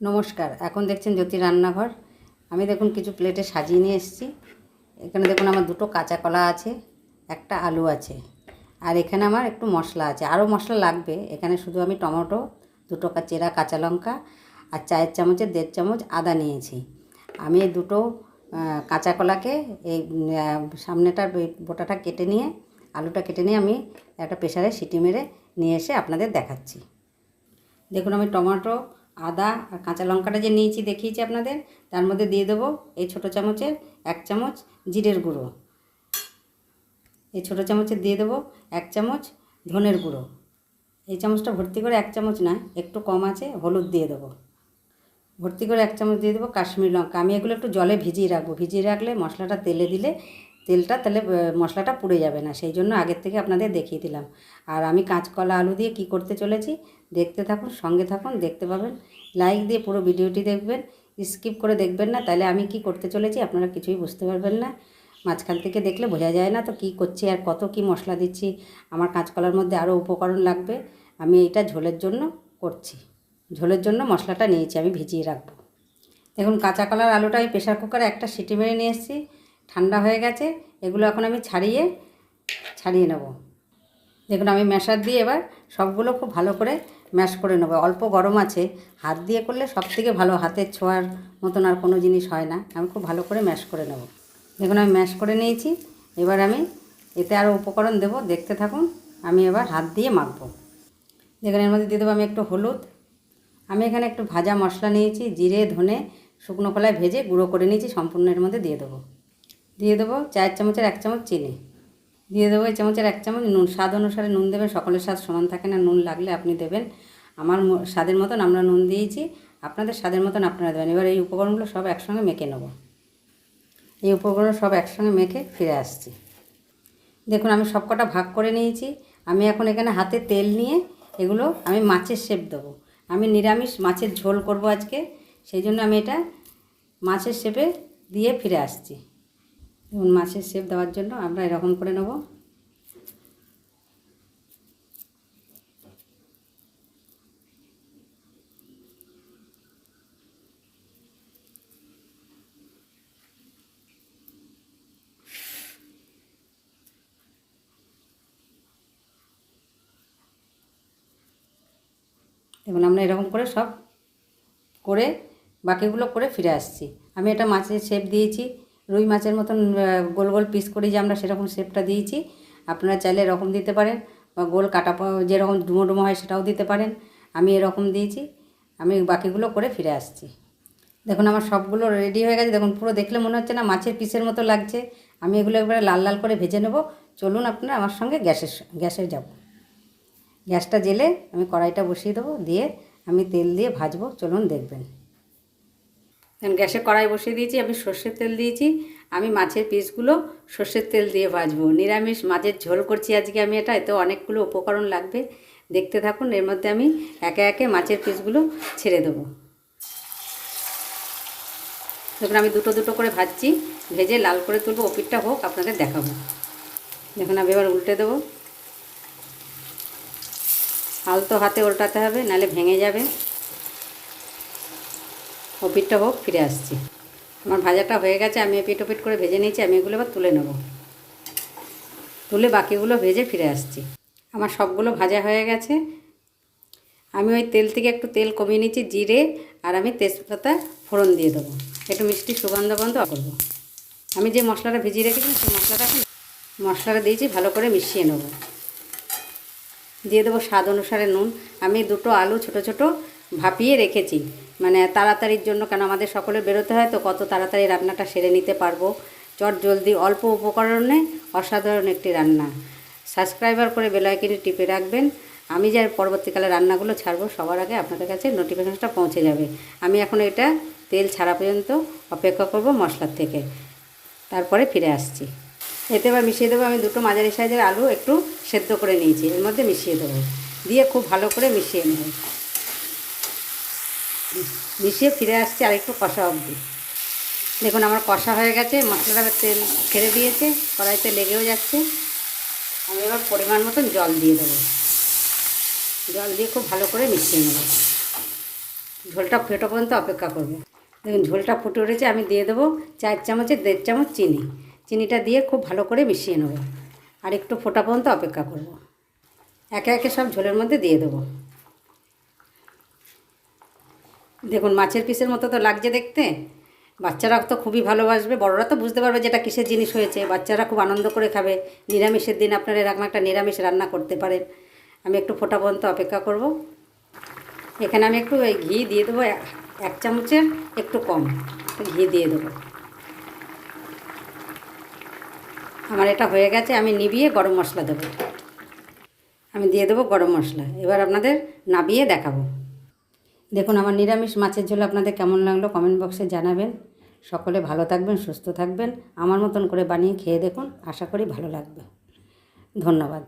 নমস্কার, এখন দেখছেন জ্যোতি রান্নাঘর। আমি দেখুন কিছু প্লেটে সাজিয়ে নিয়ে এসেছি। এখানে দেখুন আমার দুটো কাঁচা কলা আছে, একটা আলু আছে, আর এখানে আমার একটু মশলা আছে। আরও মশলা লাগবে, এখানে শুধু আমি টমেটো, দুটো চেরা কাঁচা লঙ্কা, আর চায়ের চামচের দেড় চামচ আদা নিয়েছি। আমি এই দুটো কাঁচা কলাকে এই সামনেটার বোটাটা কেটে নিয়ে, আলুটা কেটে নিয়ে আমি একটা প্রেশারে সিটি মেরে নিয়ে এসে আপনাদের দেখাচ্ছি। দেখুন আমি টমেটো আদা আর কাঁচা লঙ্কাটা যে নিয়েছি দেখিয়েছি আপনাদের, তার মধ্যে দিয়ে দেবো এই ছোটো চামচের এক চামচ জিরের গুঁড়ো। এই ছোটো চামচের দিয়ে দেবো এক চামচ ধনের গুঁড়ো। এই চামচটা ভর্তি করে এক চামচ না, একটু কম আছে, হলুদ দিয়ে দেবো। ভর্তি করে এক চামচ দিয়ে দেবো কাশ্মীর লঙ্কা। আমি এগুলো একটু জলে ভিজিয়ে রাখব। ভিজিয়ে রাখলে মশলাটা তেলে দিলে তেলটা তাহলে মশলাটা পুড়ে যাবে না, সেই জন্য আগের থেকে আপনাদের দেখিয়ে দিলাম। আর আমি কাঁচকলা আলু দিয়ে কি করতে চলেছি, দেখতে থাকুন, সঙ্গে থাকুন, দেখতে পাবেন। লাইক দিয়ে পুরো ভিডিওটি দেখবেন, স্কিপ করে দেখবেন না, তাহলে আমি কি করতে চলেছি আপনারা কিছুই বুঝতে পারবেন না। মাঝখান থেকে দেখলে বোঝা যায় না তো কি করছি আর কত কি মশলা দিচ্ছি। আমার কাঁচকলার মধ্যে আরও উপকরণ লাগবে, আমি এটা ঝোলের জন্য করছি। ঝোলের জন্য মশলাটা নিয়েছি, আমি ভিজিয়ে রাখব। দেখুন, কাঁচা কলার আলুটা আমি প্রেশার কুকারে একটা সিটি মেরে নিয়ে এসেছি। ঠান্ডা হয়ে গেছে, এগুলো এখন আমি ছাড়িয়ে ছাড়িয়ে নেব। দেখুন, আমি ম্যাশার দিয়ে এবার সবগুলো খুব ভালো করে ম্যাশ করে নেব। অল্প গরম আছে, হাত দিয়ে করলে সব থেকে ভালো, হাতের ছোঁয়ার মতন আর কোনো জিনিস হয় না। আমি খুব ভালো করে ম্যাশ করে নেব। দেখুন, আমি ম্যাশ করে নিয়েছি, এবার আমি এতে আরও উপকরণ দেব। দেখতে থাকুন, আমি এবার হাত দিয়ে মাখবো। দেখুন, এর মধ্যে দিয়ে দেবো আমি একটু হলুদ। আমি এখানে একটু ভাজা মশলা নিয়েছি, জিরে, ধনে, শুকনো কলায় ভেজে গুঁড়ো করে নিয়েছি, সম্পূর্ণ এর মধ্যে দিয়ে দেবো। দিয়ে দেবো চার চামচের এক চামচ চিনি। দিয়ে দেবো এই চামচের এক চামচ নুন, স্বাদ অনুসারে নুন দেবেন, সকলের স্বাদ সমান থাকে না, নুন লাগলে আপনি দেবেন। আমার স্বাদের মতন আমরা নুন দিয়েছি, আপনাদের স্বাদের মতন আপনারা দেবেন। এবার এই উপকরণগুলো সব একসঙ্গে মেখে নেব। এই উপকরণ সব একসঙ্গে মেখে ফিরে আসছি। দেখুন, আমি সব কটা ভাগ করে নিয়েছি। আমি এখন এখানে হাতে তেল নিয়ে এগুলো আমি মাছের শেপ দেবো। আমি নিরামিষ মাছের ঝোল করব আজকে, সেই জন্য আমি এটা মাছের শেপে দিয়ে ফিরে আসছি। দেখুন মাছের শেপ দেওয়ার জন্য আমরা এরকম করে নেব। দেখুন আমরা এরকম করে সব করে বাকিগুলো করে ফিরে আসছি। আমি এটা মাছের শেপ দিয়েছি। রুই মাছের মতন গোল গোল পিস করি যে আমরা সেরকম শেপটা দিয়েছি, আপনারা চাইলে এরকম দিতে পারেন বা গোল কাটা যেরকম ডুমো ডুমো হয় সেটাও দিতে পারেন। আমি এরকম দিয়েছি, আমি বাকিগুলো করে ফিরে আসছি। দেখুন আমার সবগুলো রেডি হয়ে গেছে, দেখুন পুরো দেখলে মনে হচ্ছে না মাছের পিসের মতো লাগছে। আমি এগুলো একবারে লাল লাল করে ভেজে নেব। চলুন আপনারা আমার সঙ্গে গ্যাসের গ্যাসে যাব। গ্যাসটা জেলে আমি কড়াইটা বসিয়ে দেবো, দিয়ে আমি তেল দিয়ে ভাজবো। চলুন দেখবেন। গ্যাসে কড়াই বসিয়ে দিয়েছি, আমি সর্ষের তেল দিয়েছি। আমি মাছের পিসগুলো সর্ষের তেল দিয়ে ভাজবো। নিরামিষ মাছের ঝোল করছি আজকে আমি এটা, এতে অনেকগুলো উপকরণ লাগবে। দেখতে থাকুন, এর মধ্যে আমি একে একে মাছের পিসগুলো ছেড়ে দেবো। দেখুন, আমি দুটো দুটো করে ভাজছি। ভেজে লাল করে তুলবো, ওপিটটা হোক, আপনাদের দেখাবো। দেখুন, আমি এবার উল্টে দেবো। আলতো হাতে উল্টাতে হবে, নাহলে ভেঙে যাবে। ওপিটটা হোক, ফিরে আসছি। আমার ভাজাটা হয়ে গেছে, আমি এপিট ওপিট করে ভেজে নিয়েছি, আমি এগুলো এবার তুলে নেব। তুলে বাকিগুলো ভেজে ফিরে আসছি। আমার সবগুলো ভাজা হয়ে গেছে। আমি ওই তেল থেকে একটু তেল কমিয়ে নিয়েছি, জিরে, আর আমি তেজপাতা ফোড়ন দিয়ে দেবো। একটু মিষ্টি সুগন্ধ গন্ধ করব। আমি যে মশলাটা ভিজিয়ে রেখেছি সেই মশলাটা মশলাটা দিয়েছি, ভালো করে মিশিয়ে নেব। দিয়ে দেবো স্বাদ অনুসারে নুন। আমি দুটো আলু ছোট ছোট ভাপিয়ে রেখেছি। মানে তাড়াতাড়ির জন্য কেন আমাদের সকলে বেরোতে হয়? তো কত তাড়াতাড়ি রান্নাটা সেরে নিতে পারব। চট জলদি অল্প উপকরণে অসাধারণ একটি রান্না। সাবস্ক্রাইবার করে বেলাইকিনি টিপে রাখবেন। আমি যার পরবর্তীকালে রান্নাগুলো ছাড়বো, সবার আগে আপনাদের কাছে নোটিফিকেশনটা পৌঁছে যাবে। আমি এখন এটা তেল ছাড়া পর্যন্ত অপেক্ষা করব মশলার থেকে। তারপরে ফিরে আসছি। এতে এবার মিশিয়ে দেবো। আমি দুটো মাঝারি সাইজের আলু একটু সেদ্ধ করে নিয়েছি। এর মধ্যে মিশিয়ে দেবো। দিয়ে খুব ভালো করে মিশিয়ে নেব। মিশিয়ে ফিরে আসছি আর একটু কষা অবধি। দেখুন আমার কষা হয়ে গেছে, মশলাটা তেল ছেড়ে দিয়েছে, কড়াইতে লেগেও যাচ্ছে। আমি এবার পরিমাণ মতন জল দিয়ে দেবো। জল দিয়ে খুব ভালো করে মিশিয়ে নেব। ঝোলটা ফেটো পর্যন্ত অপেক্ষা করব। দেখুন ঝোলটা ফুটে উঠেছে, আমি দিয়ে দেবো চার চামচের দেড় চামচ চিনি। চিনিটা দিয়ে খুব ভালো করে মিশিয়ে নেব। আর একটু ফোটা পর্যন্ত অপেক্ষা করব। একে একে সব ঝোলের মধ্যে দিয়ে দেবো। দেখুন, মাছের পিসের মতো তো লাগছে দেখতে। বাচ্চারা তো খুবই ভালোবাসবে। বড়রা তো বুঝতে পারবে যেটা কিসের জিনিস হয়েছে। বাচ্চারা খুব আনন্দ করে খাবে। নিরামিষের দিন আপনারা এরকম একটা নিরামিষ রান্না করতে পারেন। আমি একটু ফোটা পর্যন্ত অপেক্ষা করব। এখানে আমি একটু এই ঘি দিয়ে দেবো। এক- এক চামচের একটু কম ঘি দিয়ে দেবো। আমার এটা হয়ে গেছে, আমি নিবিয়ে গরম মশলা দেবো। আমি দিয়ে দেবো গরম মশলা। এবার আপনাদের নাবিয়ে দেখাবো। দেখুন, আমার নিরামিষ মাছের ঝোল আপনাদের কেমন লাগল কমেন্ট বক্সে জানাবেন। সকলে ভালো থাকবেন, সুস্থ থাকবেন। আমার মতন করে বানিয়ে খেয়ে দেখুন, আশা করি ভালো লাগবে। ধন্যবাদ।